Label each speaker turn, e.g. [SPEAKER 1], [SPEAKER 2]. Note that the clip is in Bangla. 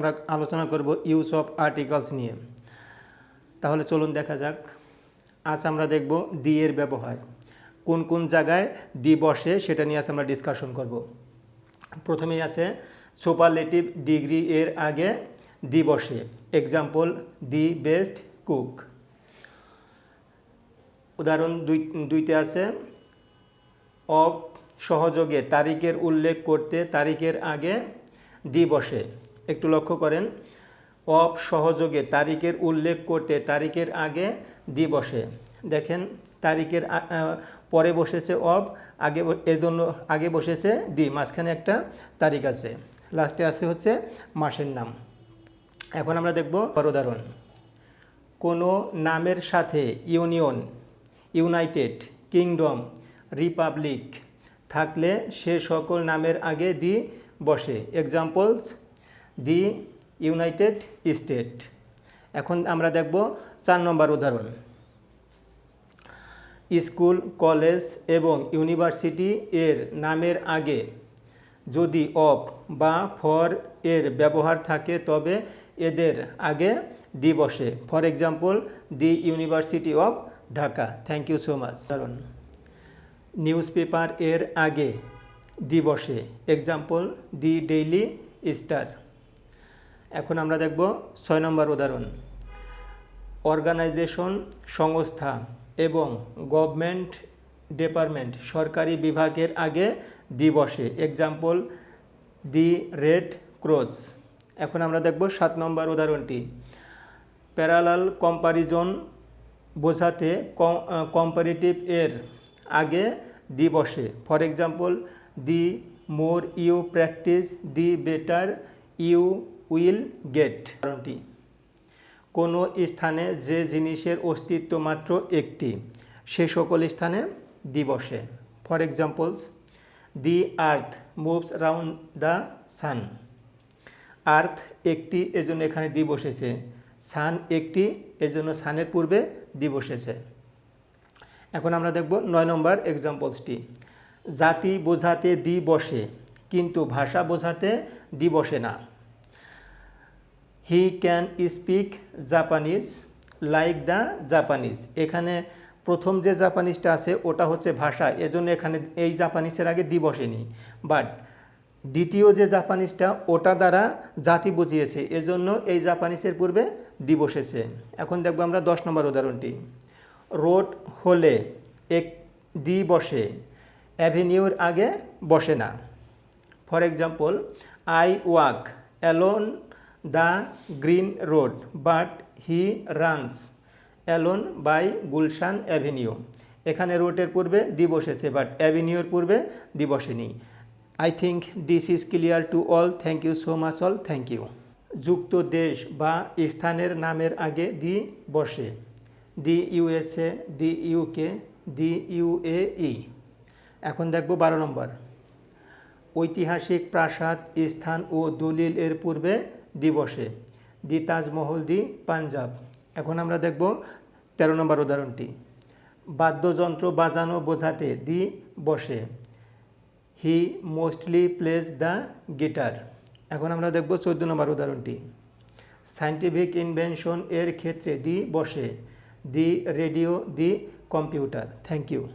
[SPEAKER 1] আমরা আলোচনা করব ইউজ অফ আর্টিকলস নিয়ে। তাহলে চলুন দেখা যাক। আজ আমরা দেখব দি এর ব্যবহার। কোন কোন জায়গায় দি বসে সেটা নিয়ে আজ আমরা ডিসকাশন করব। প্রথমেই আছে সুপারলেটিভ ডিগ্রি এর আগে দি বসে। এক্সাম্পল দি বেস্ট কুক উদাহরণ দুই, দুইতে আছে অফ সহযোগে তারিখের উল্লেখ করতে তারিখের আগে দি বসে। একটু লক্ষ্য করেন। অফ সহযোগে তারিখের উল্লেখ করতে তারিখের আগে দি বসে। দেখেন, তারিখের পরে বসেছে অফ, আগে ব- এজন্য আগে বসেছে দি, মাঝখানে একটা তারিখ আছে। লাস্টে আছে হচ্ছে মাসের নাম। এখন আমরা দেখব উদাহরণ। কোনো নামের সাথে ইউনিয়ন, ইউনাইটেড কিংডম, রিপাবলিক থাকলে সে সকল নামের আগে দি বসে। Examples the United State. এখন আমরা দেখব চার নম্বর উদাহরণ। স্কুল, কলেজ এবং ইউনিভার্সিটি এর নামের আগে যদি অফ বা ফর এর ব্যবহার থাকে তবে এদের আগে দি বসে। For example, the University of Dhaka. Thank you so much. কারণ নিউজ পেপার এর আগে দি বসে। Example, the Daily Star. এখন আমরা দেখব ছয় নম্বর উদাহরণ। অর্গানাইজেশন, সংস্থা এবং গভর্নমেন্ট ডিপার্টমেন্ট সরকারি বিভাগের আগে দি বসে এক্সাম্পল দি রেড ক্রস এখন আমরা দেখব সাত নম্বর উদাহরণটি। প্যারালাল কম্পারিজন বোঝাতে কম্পারেটিভ এর আগে দি বসে for example the more you practice the better you will get কারণটি। কোনো স্থানে যে জিনিসের অস্তিত্ব মাত্র একটি, সে সকল স্থানে দিবসে। For examples the earth moves round the sun earth একটি এজন্য এখানে দি বসেছে সান একটি এজন্য সানের পূর্বে দি বসেছে এখন আমরা দেখব নয় নম্বর এক্সাম্পলসটি জাতি বোঝাতে দি বসে কিন্তু ভাষা বোঝাতে দি বসে না। He can speak Japanese like the Japanese এখানে প্রথম যে জাপানিজটা আছে, ওটা হচ্ছে ভাষা। এজন্য এখানে এই জাপানিজের আগে দি বসেনি। বাট দ্বিতীয় যে জাপানিজটা ওটা দ্বারা জাতি বুঝিয়েছে। এজন্য এই জাপানিজের পূর্বে দি বসেছে। এখন দেখব আমরা দশ নম্বর উদাহরণটি। রোড হলে এক দি বসে, অ্যাভিনিউর আগে বসে না। For example I walk alone the green road, but he runs alone by Gulshan avenue. এখানে রোডের পূর্বে দি বসেছে বাট অ্যাভিনিউর পূর্বে দি বসেনি I think this is clear to all. Thank you so much all. Thank you. যুক্ত দেশ বা স্থানের নামের আগে দি বসে the USA the UK the UAE এখন দেখব বারো নম্বর। ঐতিহাসিক প্রাসাদ, স্থান ও দলিল এর পূর্বে দিবসে। দি তাজমহল, দি পাঞ্জাব। এখন আমরা দেখব তেরো নম্বর উদাহরণটি। বাদ্যযন্ত্র বাজানো বোঝাতে দি বসে। He mostly plays the guitar. এখন আমরা দেখব চোদ্দ নম্বর উদাহরণটি। সায়েন্টিফিক ইনভেনশন এর ক্ষেত্রে দি বসে। The radio, the computer. Thank you.